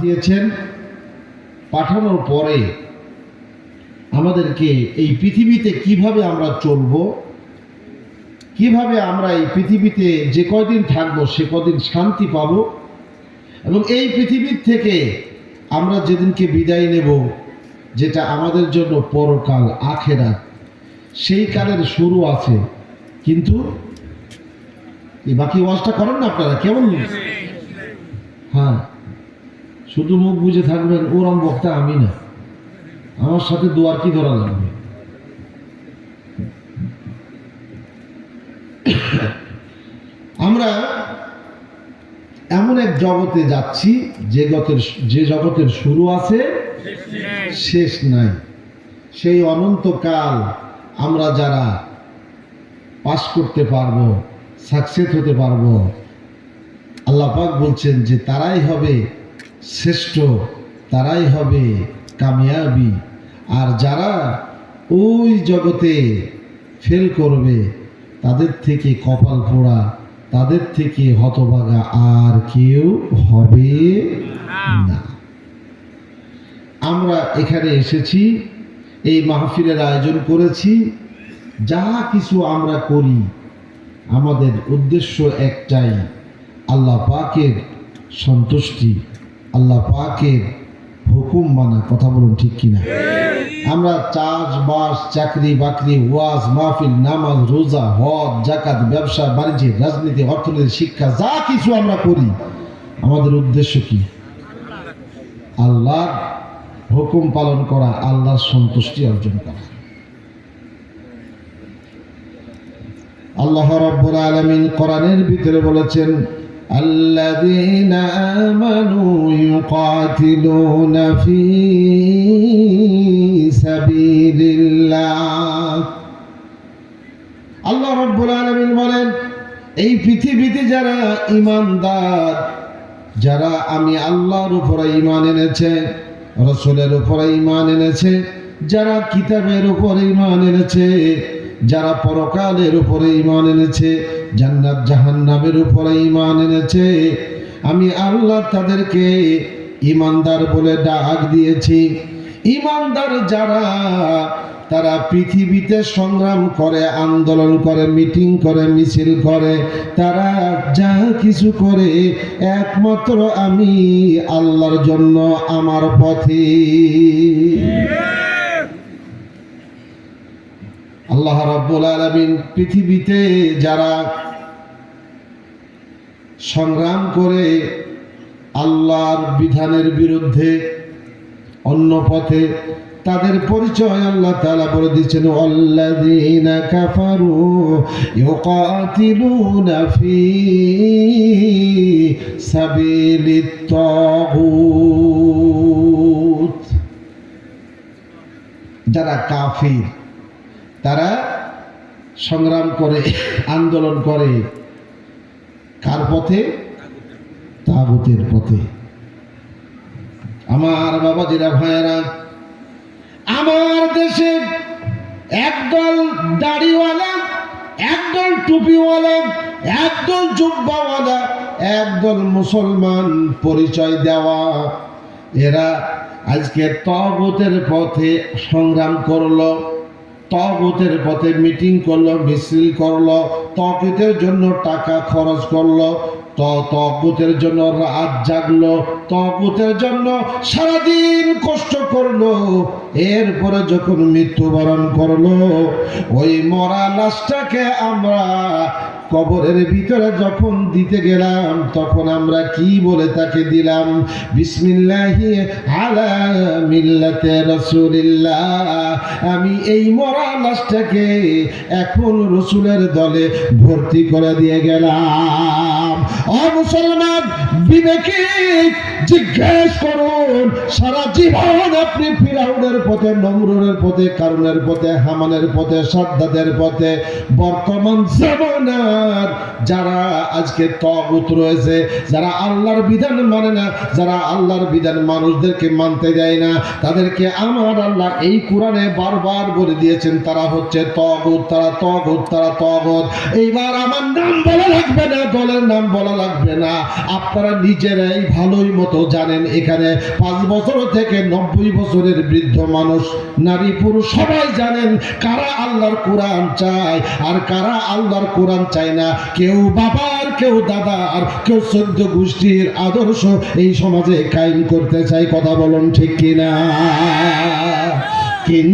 দিয়েছেন পাঠানোর পরে আমাদেরকে এই পৃথিবীতে কীভাবে আমরা চলব, কীভাবে আমরা এই পৃথিবীতে যে কয়দিন থাকব, সে কদিন শান্তি পাব এবং এই পৃথিবীর থেকে আমরা যেদিনকে বিদায় নেব, যেটা আমাদের জন্য পরকাল আখেরা সেই কালের শুরু আছে। কিন্তু বাকি ওয়াজটা করেন না আপনারা? কেমন? হ্যাঁ। শুধু মুখ বুঝে থাকবেন ওরম বক্তা আমি না। আমার সাথে দুয়ার কি ধরা লাগবে? আমরা এমন এক জগতে যাচ্ছি, যে জগতের যে জগতের শুরু আছে, শেষ নাই। সেই অনন্তকাল আমরা যারা পাস করতে পারব সাকসেস হতে পারব, আল্লাহ পাক বলছেন যে তারাই হবে শ্রেষ্ঠ তারাই হবে কামিয়াবি। আর যারা ওই জগতে ফেল করবে, তাদের থেকে কপাল পোড়া, তাদের থেকে হতভাগা আর কেউ হবে না। আমরা এখানে এসেছি, এই মাহফিলের আয়োজন করেছি। যা কিছু আমরা করি, আমাদের উদ্দেশ্য একটাই, আল্লাহ পাকের সন্তুষ্টি। আল্লাহ পাকের হুকুম মানা কথা বলুন ঠিক কিনা? আমরা চাষবাস চাকরি বাকরি ওয়াজ মাহফিল নামাজ রোজা হজ জাকাত ব্যবসা বাণিজ্য রাজনীতি অর্থনীতি শিক্ষা যা কিছু আমরা করি আমাদের উদ্দেশ্য কি? আল্লাহর হুকুম পালন করা আল্লাহর সন্তুষ্টি অর্জন করা। আল্লাহ রব্বুল আলামিন কোরআনের ভিতরে বলেছেন الذين آمنوا يقاتلون في سبيل الله আল্লাহ রব্বুল আলামিন বলেন এই পৃথিবীতে যারা ইমানদার যারা আমি আল্লাহর উপরে ইমান এনেছে রসুলের উপরে ইমান এনেছে যারা কিতাবের উপরে ইমান এনেছে যারা পরকালের উপরে ইমান এনেছে জান্নাত জাহান্নামের উপরে ইমান এনেছে। আমি আল্লাহ তাদেরকে ইমানদার বলে ডাক দিয়েছি। ইমানদার যারা, তারা পৃথিবীতে সংগ্রাম করে, আন্দোলন করে, মিটিং করে, মিছিল করে, তারা যা কিছু করে, একমাত্র আমি আল্লাহর জন্য আমার পথে। আল্লাহ রাব্বুল আলামিন পৃথিবীতে যারা সংগ্রাম করে আল্লাহর বিধানের বিরুদ্ধে অন্য পথে তাদের পরিচয় আল্লাহ তাআলা বলে দিচ্ছেন আল্লাযীনা কাফারু ইউকাতিলুনা ফি সাবিলিত তাগুত. যারা কাফির তারা সংগ্রাম করে, আন্দোলন করে। কার পথে? তাগুতের পথে। আমার বাবা জিরা ভাইয়েরা, আমার দেশে একদল দাড়িওয়ালা, একদল টুপিওয়ালা, একদল জুব্বাওয়ালা, একদল মুসলমান পরিচয় দেওয়া। এরা আজকে তগতের পথে সংগ্রাম করল। তগতের পথে মিটিং করল, মিছিল করল, তগতের জন্য টাকা খরচ করল, ত তগুতের জন্য রাত জাগলো, তগুতের জন্য সারাদিন কষ্ট করল। এরপরে যখন মৃত্যুবরণ করল, ওই মরা লাশটাকে আমরা কবরের ভিতরে যখন দিতে গেলাম, তখন আমরা কি বলে তাকে দিলাম? বিসমিল্লাহি আলা মিল্লাতে রাসূলিল্লাহ। আমি এই মরা লাশটাকে এখন রসুলের দলে ভর্তি করে দিয়ে গেলাম। অ মুসলমান, বিবেকে জিজ্ঞেস করুন, সারা জীবন আপনি ফিরাউনের পথে, নমরুনের পথে, কারুনের পথে, হামানের পথে, সাদ্দাদের পথে, বর্তমান জামানা ইমানদার যারা আজকে তগুত রয়েছে, যারা আল্লাহর বিধান মানে না, যারা আল্লাহর বিধান মানুষদেরকে মানতে দেয় না, তাদেরকে আমার আল্লাহ এই কোরআনে বারবার বলে দিয়েছেন, তারা হচ্ছে তগুত তারা তগুত তারা তগুত এইবার আমার নাম বলা লাগবে না, দলের নাম বলা লাগবে না। আপনারা নিজেরাই ভালোই মতো জানেন, এখানে পাঁচ বছর থেকে নব্বই বছরের বৃদ্ধ মানুষ, নারী, পুরুষ সবাই জানেন কারা আল্লাহর কোরআন চায় আর কারা আল্লাহর কোরআন চায় না। কেউ বাবার, কেউ দাদার, কেউ সদ্য গোষ্ঠীর আদর্শ এই সমাজে কায়েম করতে চাই কথা বলুন ঠিক কিনা? কিন্তু